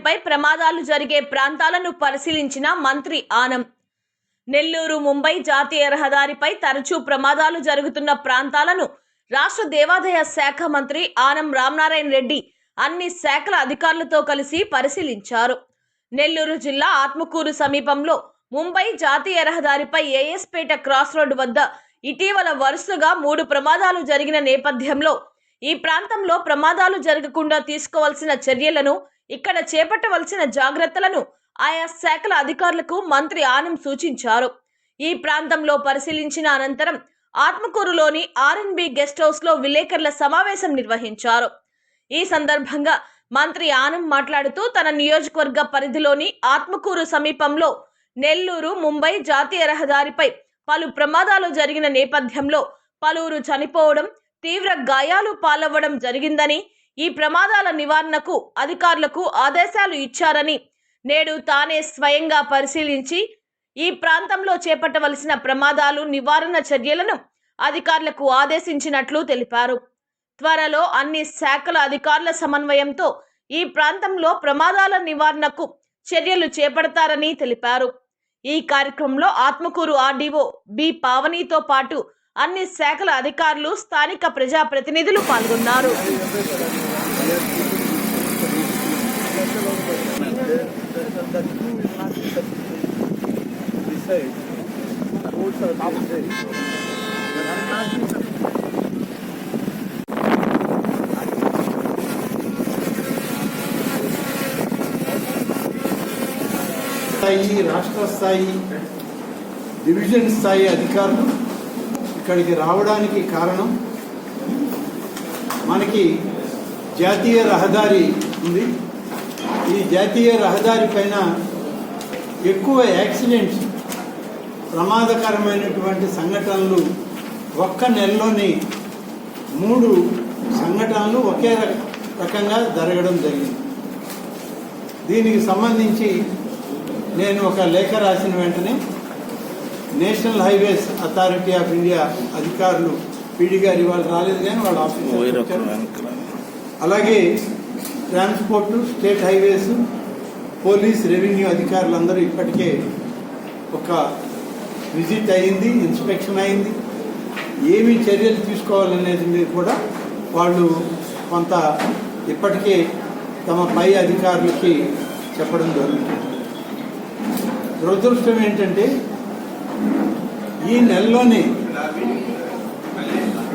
రహదారిపై ప్రమాదాలు జరిగే ప్రాంతాలను పరిశీలించిన మంత్రి ఆనం. నెల్లూరు ముంబై జాతీయ రహదారిపై తరచూ ప్రమాదాలు జరుగుతున్న ప్రాంతాలను రాష్ట్ర దేవాదాయ శాఖ మంత్రి ఆనం రామనారాయణ రెడ్డి అన్ని శాఖల అధికారులతో కలిసి పరిశీలించారు. నెల్లూరు జిల్లా ఆత్మకూరు సమీపంలో ముంబై జాతీయ రహదారిపై ఏఎస్పేట క్రాస్ రోడ్డు వద్ద ఇటీవల వరుసగా మూడు ప్రమాదాలు జరిగిన నేపథ్యంలో ఈ ప్రాంతంలో ప్రమాదాలు జరగకుండా తీసుకోవాల్సిన చర్యలను ఇక్కడ చేపట్టవలసిన జాగ్రత్తలను ఆయా శాఖల అధికారులకు మంత్రి ఆనం సూచించారు. ఈ ప్రాంతంలో పరిశీలించిన అనంతరం ఆత్మకూరులోని ఆర్ఎన్బి గెస్ట్ హౌస్లో విలేకరుల సమావేశం నిర్వహించారు. ఈ సందర్భంగా మంత్రి ఆనం మాట్లాడుతూ తన నియోజకవర్గ పరిధిలోని ఆత్మకూరు సమీపంలో నెల్లూరు ముంబై జాతీయ రహదారిపై పలు ప్రమాదాలు జరిగిన నేపథ్యంలో పలువురు చనిపోవడం తీవ్ర గాయాలు పాలవ్వడం జరిగిందని ఈ ప్రమాదాల నివారణకు అధికారులకు ఆదేశాలు ఇచ్చారని నేడు తానే స్వయంగా పరిశీలించి ఈ ప్రాంతంలో చేపట్టవలసిన ప్రమాదాలు నివారణ చర్యలను అధికారులకు ఆదేశించినట్లు తెలిపారు. త్వరలో అన్ని శాఖల అధికారుల సమన్వయంతో ఈ ప్రాంతంలో ప్రమాదాల నివారణకు చర్యలు చేపడతారని తెలిపారు. ఈ కార్యక్రమంలో ఆత్మకూరు ఆర్డీఓ బి పావనితో పాటు అన్ని శాఖల అధికారులు స్థానిక ప్రజాప్రతినిధులు పాల్గొన్నారు. స్థాయి రాష్ట్ర స్థాయి డివిజన్ స్థాయి అధికారులు ఇక్కడికి రావడానికి కారణం మనకి జాతీయ రహదారి ఉంది. ఈ జాతీయ రహదారి పైన ఎక్కువ యాక్సిడెంట్స్ ప్రమాదకరమైనటువంటి సంఘటనలు ఒక్క నెలలోని మూడు సంఘటనలు ఒకే రకంగా జరగడం జరిగింది. దీనికి సంబంధించి నేను ఒక లేఖ రాసిన వెంటనే national highways authority of India అధికారులు పీడీ గారు ఇవాళ రాలేదు కానీ వాళ్ళ వచ్చారు. అలాగే transport state highways police revenue అధికారులందరూ ఇప్పటికే ఒక విజిట్ అయింది ఇన్స్పెక్షన్ అయింది. ఏమి చర్యలు తీసుకోవాలనేది మీద కూడా వాళ్ళు కొంత ఇప్పటికే తమ పై అధికారులకి చెప్పడం జరుగుతుంది. దురదృష్టం ఏంటంటే ఈ నెలలోనే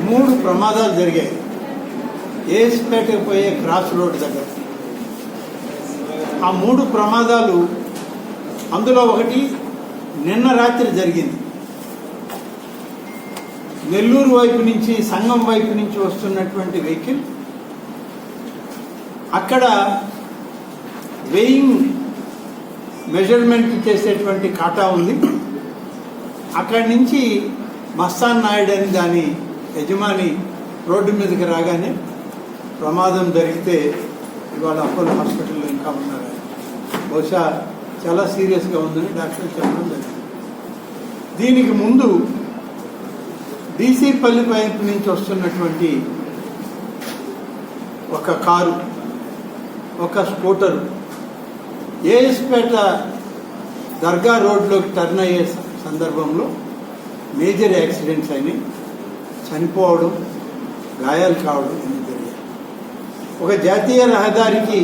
మూడు ప్రమాదాలు జరిగాయి. ఏసుపేటకు పోయే క్రాస్ రోడ్ దగ్గర. ఆ మూడు ప్రమాదాలు అందులో ఒకటి నిన్న రాత్రి జరిగింది. నెల్లూరు వైపు నుంచి సంగం వైపు నుంచి వస్తున్నటువంటి వెహికల్. అక్కడ వెయింగ్ మెజర్మెంట్ చేసేటువంటి కాటా ఉంది. అక్కడి నుంచి మస్తాన్ నాయుడు అని దాని యజమాని రోడ్డు మీదకి రాగానే ప్రమాదం జరిగితే ఇవాళ అపోలో హాస్పిటల్లో ఇంకా ఉన్నారు. బహుశా చాలా సీరియస్గా ఉందని డాక్టర్ చెప్పడం జరిగింది. దీనికి ముందు డీసీపల్లి వైపు నుంచి వస్తున్నటువంటి ఒక కారు ఒక స్కూటరు ఏఎస్పేట దర్గా రోడ్లోకి టర్న్ అయ్యే సందర్భంలో మేజర్ యాక్సిడెంట్స్ అయినాయి చనిపోవడం గాయాలు కావడం అనేది జరిగాయి. ఒక జాతీయ రహదారికి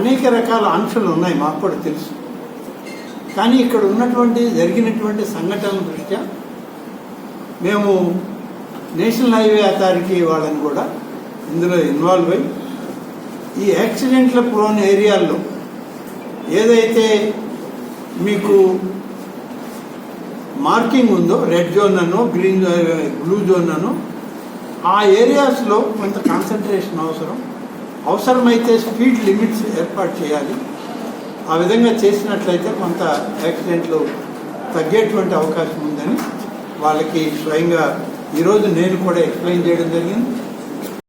అనేక రకాల ఆంక్షలు ఉన్నాయి మాకు కూడా తెలుసు. కానీ ఇక్కడ ఉన్నటువంటి జరిగినటువంటి సంఘటనల దృష్ట్యా మేము నేషనల్ హైవే అథారిటీ వాళ్ళని కూడా ఇందులో ఇన్వాల్వ్ అయ్యి ఈ యాక్సిడెంట్ల ప్రోన్ ఏరియాల్లో ఏదైతే మీకు మార్కింగ్ ఉందో రెడ్ జోన్ అను గ్రీన్ బ్లూ జోన్ అను ఆ ఏరియాస్లో కొంత కాన్సన్ట్రేషన్ అవసరం. అవసరమైతే స్పీడ్ లిమిట్స్ ఏర్పాటు చేయాలి. ఆ విధంగా చేసినట్లయితే కొంత యాక్సిడెంట్లు తగ్గేటువంటి అవకాశం ఉందని వాళ్ళకి స్వయంగా ఈరోజు నేను కూడా ఎక్స్ప్లెయిన్ చేయడం జరిగింది.